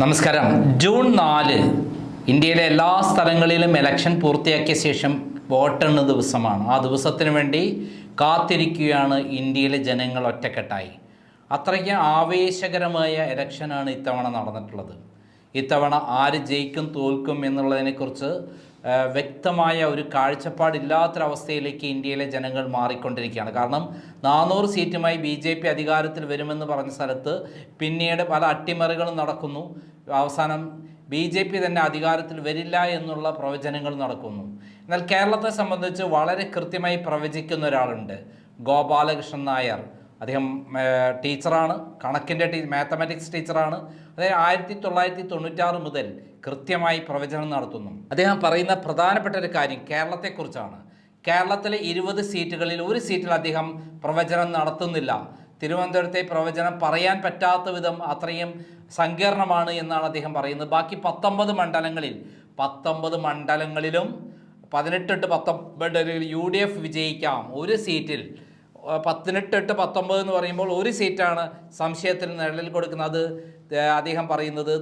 നമസ്കാരം. ജൂൺ നാല് ഇന്ത്യയിലെ എല്ലാ സ്ഥലങ്ങളിലും ഇലക്ഷൻ പൂർത്തിയാക്കിയ ശേഷം വോട്ടെണ്ണ ദിവസമാണ്. ആ ദിവസത്തിന് വേണ്ടി കാത്തിരിക്കുകയാണ് ഇന്ത്യയിലെ ജനങ്ങൾ ഒറ്റക്കെട്ടായി. അത്രയ്ക്ക് ആവേശകരമായ ഇലക്ഷനാണ് ഇത്തവണ നടന്നിട്ടുള്ളത്. ഇത്തവണ ആര് ജയിക്കും തോൽക്കും എന്നുള്ളതിനെക്കുറിച്ച് വ്യക്തമായ ഒരു കാഴ്ചപ്പാടില്ലാത്തൊരവസ്ഥയിലേക്ക് ഇന്ത്യയിലെ ജനങ്ങൾ മാറിക്കൊണ്ടിരിക്കുകയാണ്. കാരണം നാനൂറ് സീറ്റുമായി ബി ജെ പി അധികാരത്തിൽ വരുമെന്ന് പറഞ്ഞ സ്ഥലത്ത് പിന്നീട് പല അട്ടിമറികളും നടക്കുന്നു. അവസാനം ബി ജെ പി തന്നെ അധികാരത്തിൽ വരില്ല എന്നുള്ള പ്രവചനങ്ങൾ നടക്കുന്നു. എന്നാൽ കേരളത്തെ സംബന്ധിച്ച് വളരെ കൃത്യമായി പ്രവചിക്കുന്ന ഒരാളുണ്ട്. ഗോപാലകൃഷ്ണൻ നായർ. അദ്ദേഹം ടീച്ചറാണ്. കണക്കിന്റെ ടീ മാത്തമാറ്റിക്സ് ടീച്ചറാണ്. അതായത് ആയിരത്തി തൊള്ളായിരത്തി തൊണ്ണൂറ്റാറ് മുതൽ കൃത്യമായി പ്രവചനം നടത്തുന്നു. അദ്ദേഹം പറയുന്ന പ്രധാനപ്പെട്ട ഒരു കാര്യം കേരളത്തെക്കുറിച്ചാണ്. കേരളത്തിലെ ഇരുപത് സീറ്റുകളിൽ ഒരു സീറ്റിൽ അദ്ദേഹം പ്രവചനം നടത്തുന്നില്ല. തിരുവനന്തപുരത്തെ പ്രവചനം പറയാൻ പറ്റാത്ത വിധം അത്രയും സങ്കീർണമാണ് എന്നാണ് അദ്ദേഹം പറയുന്നത്. ബാക്കി പത്തൊമ്പത് മണ്ഡലങ്ങളിൽ പത്തൊമ്പത് മണ്ഡലങ്ങളിലും പതിനെട്ടെട്ട് പത്തൊമ്പത് യു ഡി എഫ് വിജയിക്കാം. ഒരു സീറ്റിൽ ഏഹ് പതിനെട്ട് എട്ട് പത്തൊമ്പത് എന്ന് പറയുമ്പോൾ ഒരു സീറ്റാണ് സംശയത്തിന് നിഴലിൽ കൊടുക്കുന്നത്. അദ്ദേഹം പറയുന്നത്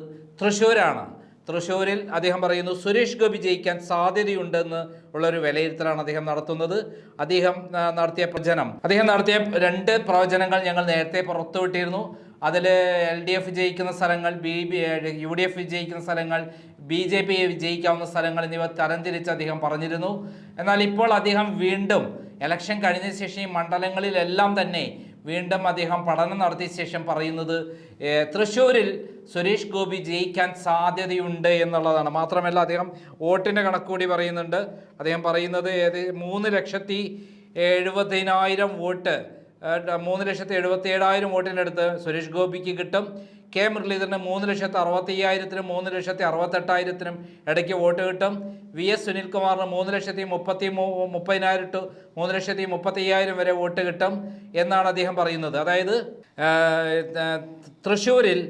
തൃശ്ശൂരാണ്. തൃശ്ശൂരിൽ അദ്ദേഹം പറയുന്നു സുരേഷ് ഗോപി ജയിക്കാൻ സാധ്യതയുണ്ടെന്ന് ഉള്ളൊരു വിലയിരുത്തലാണ് അദ്ദേഹം നടത്തുന്നത്. അദ്ദേഹം നടത്തിയ പ്രവചനം. അദ്ദേഹം നടത്തിയ രണ്ട് പ്രവചനങ്ങൾ ഞങ്ങൾ നേരത്തെ പുറത്തുവിട്ടിരുന്നു. അതിൽ എൽ ഡി എഫ് ജയിക്കുന്ന സ്ഥലങ്ങൾ B B U D F വിജയിക്കുന്ന സ്ഥലങ്ങൾ ബി ജെ പി വിജയിക്കാവുന്ന സ്ഥലങ്ങൾ എന്നിവ തരംതിരിച്ച് അദ്ദേഹം പറഞ്ഞിരുന്നു. എന്നാൽ ഇപ്പോൾ അദ്ദേഹം വീണ്ടും ഇലക്ഷൻ കഴിഞ്ഞ ശേഷം ഈ മണ്ഡലങ്ങളിലെല്ലാം തന്നെ വീണ്ടും അദ്ദേഹം പഠനം നടത്തിയ ശേഷം പറയുന്നത് തൃശ്ശൂരിൽ സുരേഷ് ഗോപി ജയിക്കാൻ സാധ്യതയുണ്ട് എന്നുള്ളതാണ്. മാത്രമല്ല അദ്ദേഹം വോട്ടിന്റെ കണക്കുകൂടി പറയുന്നുണ്ട്. അദ്ദേഹം പറയുന്നത് ഏത് മൂന്ന് ലക്ഷത്തി എഴുപതിനായിരം വോട്ട് മൂന്ന് ലക്ഷത്തി എഴുപത്തി ഏഴായിരം വോട്ടിനടുത്ത് സുരേഷ് ഗോപിക്ക് കിട്ടും. കെ മുരളീധരന് മൂന്ന് ലക്ഷത്തി അറുപത്തി അയ്യായിരത്തിനും മൂന്ന് ലക്ഷത്തി അറുപത്തെട്ടായിരത്തിനും ഇടയ്ക്ക് വോട്ട് കിട്ടും. വി എസ് സുനിൽകുമാറിന് മൂന്ന് ലക്ഷത്തി മുപ്പത്തി മുപ്പതിനായിരം ടു മൂന്ന് ലക്ഷത്തി മുപ്പത്തി അയ്യായിരം വരെ വോട്ട് കിട്ടും എന്നാണ് അദ്ദേഹം പറയുന്നത്. അതായത് തൃശ്ശൂരിൽ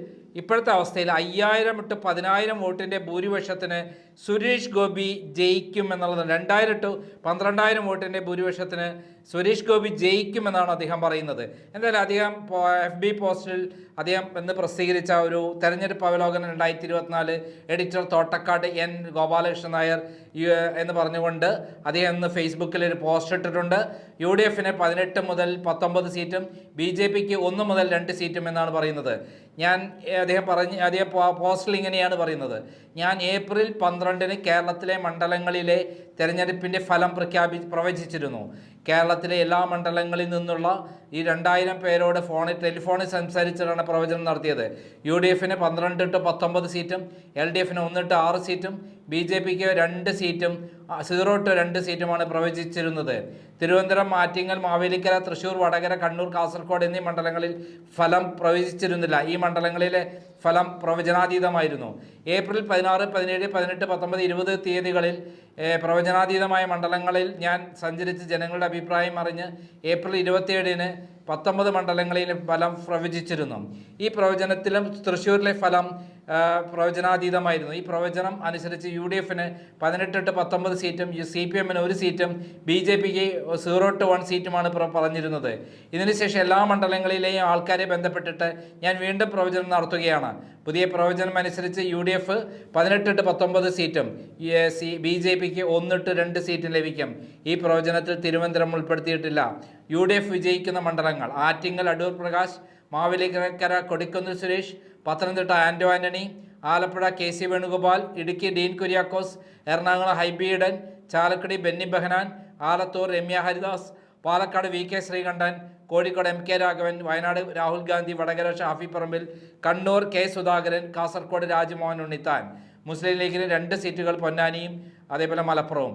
ഇപ്പോഴത്തെ അവസ്ഥയിൽ അയ്യായിരം ടു പതിനായിരം വോട്ടിന്റെ ഭൂരിപക്ഷത്തിന് സുരേഷ് ഗോപി ജയിക്കും എന്നുള്ളത് രണ്ടായിരം ടു പന്ത്രണ്ടായിരം വോട്ടിന്റെ ഭൂരിപക്ഷത്തിന് സുരേഷ് ഗോപി ജയിക്കുമെന്നാണ് അദ്ദേഹം പറയുന്നത്. എന്തായാലും അദ്ദേഹം എഫ് ബി പോസ്റ്റിൽ അദ്ദേഹം എന്ന് പ്രസിദ്ധീകരിച്ച ഒരു തെരഞ്ഞെടുപ്പ് അവലോകനം രണ്ടായിരത്തി ഇരുപത്തിനാല് എഡിറ്റർ തോട്ടക്കാട് എൻ ഗോപാലകൃഷ്ണൻ നായർ എന്ന് പറഞ്ഞുകൊണ്ട് അദ്ദേഹം ഇന്ന് ഫേസ്ബുക്കിൽ ഒരു പോസ്റ്റ് ഇട്ടിട്ടുണ്ട്. യു ഡി എഫിന് പതിനെട്ട് മുതൽ പത്തൊമ്പത് സീറ്റും ബി ജെ പിക്ക് ഒന്ന് മുതൽ രണ്ട് സീറ്റും എന്നാണ് പറയുന്നത്. ഞാൻ അദ്ദേഹം പറഞ്ഞ് അദ്ദേഹം പോസ്റ്റിൽ ഇങ്ങനെയാണ് പറയുന്നത്. ഞാൻ ഏപ്രിൽ പന്ത്രണ്ടിന് കേരളത്തിലെ മണ്ഡലങ്ങളിലെ തെരഞ്ഞെടുപ്പിന്റെ ഫലം പ്രഖ്യാപി പ്രവചിച്ചിരുന്നു. കേരളത്തിലെ എല്ലാ മണ്ഡലങ്ങളിൽ നിന്നുള്ള ഈ രണ്ടായിരം പേരോട് ഫോണിൽ ടെലിഫോണിൽ സംസാരിച്ചിട്ടാണ് പ്രവചനം നടത്തിയത്. യു ഡി എഫിന് പന്ത്രണ്ട് ടു പത്തൊമ്പത് സീറ്റും എൽ ഡി എഫിന് ഒന്ന് ടു ആറ് സീറ്റും ബി ജെ പിക്ക് രണ്ട് സീറ്റും സീറോ ടു രണ്ട് സീറ്റുമാണ് പ്രവചിച്ചിരുന്നത്. തിരുവനന്തപുരം മാറ്റിങ്ങൽ മാവേലിക്കര തൃശൂർ വടകര കണ്ണൂർ കാസർഗോഡ് എന്നീ മണ്ഡലങ്ങളിൽ ഫലം പ്രവചിച്ചിരുന്നില്ല. ഈ മണ്ഡലങ്ങളിലെ ഫലം പ്രവചനാതീതമായിരുന്നു. ഏപ്രിൽ പതിനാറ് പതിനേഴ് പതിനെട്ട് പത്തൊമ്പത് ഇരുപത് തീയതികളിൽ പ്രവചനാതീതമായ മണ്ഡലങ്ങളിൽ ഞാൻ സഞ്ചരിച്ച് ജനങ്ങളുടെ അഭിപ്രായം അറിഞ്ഞ് ഏപ്രിൽ ഇരുപത്തിയേഴിന് പത്തൊമ്പത് മണ്ഡലങ്ങളിൽ ഫലം പ്രവചിച്ചിരുന്നു. ഈ പ്രവചനത്തിലും തൃശ്ശൂരിലെ ഫലം പ്രവചനാതീതമായിരുന്നു. ഈ പ്രവചനം അനുസരിച്ച് യു ഡി എഫിന് പതിനെട്ട് ടു പത്തൊമ്പത് സീറ്റും സി പി എമ്മിന് ഒരു സീറ്റും ബി ജെ പിക്ക് സീറോ ടു വൺ സീറ്റുമാണ് പറഞ്ഞിരുന്നത്. ഇതിനുശേഷം എല്ലാ മണ്ഡലങ്ങളിലെയും ആൾക്കാരെ ബന്ധപ്പെട്ടിട്ട് ഞാൻ വീണ്ടും പ്രവചനം നടത്തുകയാണ്. പുതിയ പ്രവചനം അനുസരിച്ച് യു ഡി എഫ് പതിനെട്ട് ടു പത്തൊമ്പത് സീറ്റും സി ബി ജെ പിക്ക് ഒന്നിട്ട് രണ്ട് സീറ്റും ലഭിക്കും. ഈ പ്രവചനത്തിൽ തിരുവനന്തപുരം ഉൾപ്പെടുത്തിയിട്ടില്ല. യു ഡി എഫ് വിജയിക്കുന്ന മണ്ഡലങ്ങൾ Attingal Adoor Prakash Mavelikkara Kodikunnil Suresh Pathanamthitta Anto Antony Alappuzha K C Venugopal Idukki Dean Kuriakose Ernakulam Hibi Eden Chalakudy Benny Behanan Alathur Ramya Haridas Palakkad V K Sreekandan Kozhikode M K Raghavan Wayanad Rahul Gandhi Vadakara Shafi Parambil Kannur K Sudhakaran Kasaragod Rajmohan Unnithan. Muslim ലീഗിന് രണ്ട് സീറ്റുകൾ പൊന്നാനിയും അതേപോലെ മലപ്പുറവും.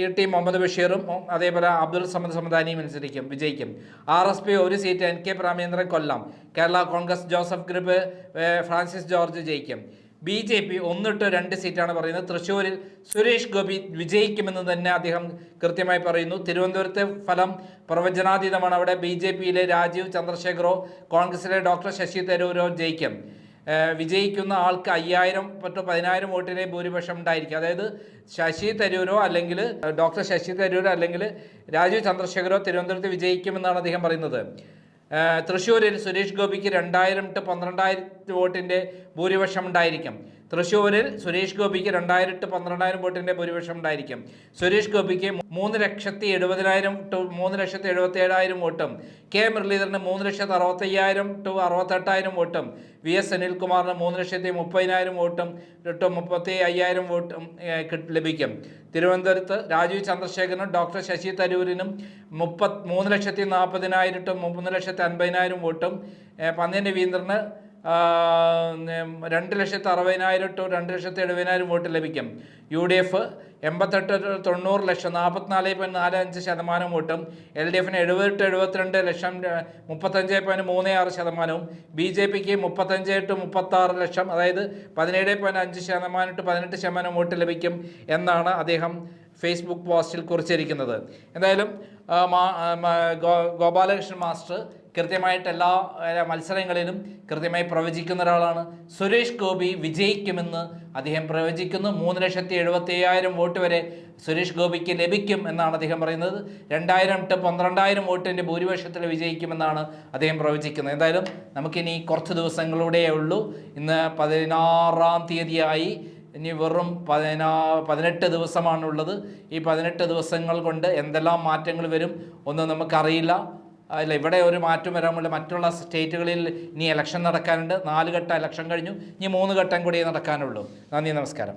E T Muhammad ബഷീറും അതേപോലെ അബ്ദുൽ സമദ് സമദാനിയും മത്സരിക്കും വിജയിക്കും. ആർ എസ് പി ഒരു seat N K Premachandran Kollam. Kerala Congress Joseph group Francis George ജയിക്കും. ബി ജെ പി ഒന്നിട്ട് രണ്ട് സീറ്റാണ് പറയുന്നത്. തൃശ്ശൂരിൽ സുരേഷ് ഗോപി വിജയിക്കുമെന്ന് തന്നെ അദ്ദേഹം കൃത്യമായി പറയുന്നു. തിരുവനന്തപുരത്തെ ഫലം പ്രവചനാതീതമാണ്. അവിടെ ബി ജെ പിയിലെ രാജീവ് ചന്ദ്രശേഖറോ കോൺഗ്രസിലെ ഡോക്ടർ ശശി തരൂരോ ജയിക്കും. വിജയിക്കുന്ന ആൾക്ക് അയ്യായിരം പറ്റോ പതിനായിരം വോട്ടിലെ ഭൂരിപക്ഷം ഉണ്ടായിരിക്കും. അതായത് ശശി തരൂരോ അല്ലെങ്കിൽ ഡോക്ടർ ശശി തരൂരോ അല്ലെങ്കിൽ രാജീവ് ചന്ദ്രശേഖരോ തിരുവനന്തപുരത്ത് വിജയിക്കുമെന്നാണ് അദ്ദേഹം പറയുന്നത്. തൃശ്ശൂരിൽ സുരേഷ് ഗോപിക്ക് രണ്ടായിരം ടു പന്ത്രണ്ടായിരം വോട്ടിന്റെ ഭൂരിപക്ഷം ഉണ്ടായിരിക്കും. തൃശ്ശൂരിൽ സുരേഷ് ഗോപിക്ക് രണ്ടായിരത്തി പന്ത്രണ്ടായിരം വോട്ടിന്റെ ഭൂരിപക്ഷം ഉണ്ടായിരിക്കും. സുരേഷ് ഗോപിക്ക് മൂന്ന് ലക്ഷത്തി എഴുപതിനായിരം ടു മൂന്ന് ലക്ഷത്തി എഴുപത്തി ഏഴായിരം വോട്ടും കെ മുരളീധരന് മൂന്ന് ലക്ഷത്തി അറുപത്തയ്യായിരം ടു അറുപത്തെട്ടായിരം വോട്ടും വി എസ് സുനിൽകുമാറിന് മൂന്ന് ലക്ഷത്തി മുപ്പതിനായിരം വോട്ടും ടു മുപ്പത്തി അയ്യായിരം വോട്ടും ലഭിക്കും. തിരുവനന്തപുരത്ത് രാജീവ് ചന്ദ്രശേഖരനും ഡോക്ടർ ശശി തരൂരിനും മുപ്പത് മൂന്ന് ലക്ഷത്തി നാൽപ്പതിനായിരം ടു മൂന്ന് ലക്ഷത്തി അൻപതിനായിരം വോട്ടും പന്ന്യൻ രവീന്ദ്രന് രണ്ട് ലക്ഷത്തി അറുപതിനായിരം ടു രണ്ട് ലക്ഷത്തി എഴുപതിനായിരം വോട്ട് ലഭിക്കും. യു ഡി എഫ് എൺപത്തെട്ട് തൊണ്ണൂറ് ലക്ഷം നാൽപ്പത്തിനാല് പോയിന്റ് നാല് അഞ്ച് ശതമാനം വോട്ടും എൽ ഡി എഫിന് എഴുപത്തെട്ട് എഴുപത്തിരണ്ട് ലക്ഷം മുപ്പത്തഞ്ച് പോയിന്റ് മൂന്ന് ആറ് ശതമാനവും ബി ജെ പിക്ക് മുപ്പത്തഞ്ച് ടു മുപ്പത്താറ് ലക്ഷം അതായത് പതിനേഴ് പോയിന്റ് അഞ്ച് ശതമാനം ടു പതിനെട്ട് ശതമാനം വോട്ട് ലഭിക്കും എന്നാണ് അദ്ദേഹം ഫേസ്ബുക്ക് പോസ്റ്റിൽ കുറിച്ചിരിക്കുന്നത്. എന്തായാലും ഗോപാലകൃഷ്ണൻ മാസ്റ്റർ കൃത്യമായിട്ട് എല്ലാ മത്സരങ്ങളിലും കൃത്യമായി പ്രവചിക്കുന്ന ഒരാളാണ്. സുരേഷ് ഗോപി വിജയിക്കുമെന്ന് അദ്ദേഹം പ്രവചിക്കുന്നു. മൂന്ന് ലക്ഷത്തി എഴുപത്തി അയ്യായിരം വോട്ട് വരെ സുരേഷ് ഗോപിക്ക് ലഭിക്കും എന്നാണ് അദ്ദേഹം പറയുന്നത്. രണ്ടായിരം ടു പന്ത്രണ്ടായിരം വോട്ടിന്റെ ഭൂരിപക്ഷത്തിൽ വിജയിക്കുമെന്നാണ് അദ്ദേഹം പ്രവചിക്കുന്നത്. എന്തായാലും നമുക്കിനി കുറച്ച് ദിവസങ്ങളൂടെ ഉള്ളൂ. ഇന്ന് പതിനാറാം തീയതിയായി ഇനി വെറും പതിനാ പതിനെട്ട് ദിവസമാണുള്ളത്. ഈ പതിനെട്ട് ദിവസങ്ങൾ കൊണ്ട് എന്തെല്ലാം മാറ്റങ്ങൾ വരും ഒന്നും നമുക്കറിയില്ല. അല്ല ഇവിടെ ഒരു മാറ്റം വരാമുള്ള മറ്റുള്ള സ്റ്റേറ്റുകളിൽ ഇനി ഇലക്ഷൻ നടക്കാനുണ്ട്. നാല് ഘട്ട ഇലക്ഷൻ കഴിഞ്ഞു. ഇനി മൂന്ന് ഘട്ടം കൂടിയേ നടക്കാനുള്ളൂ. നന്ദി നമസ്കാരം.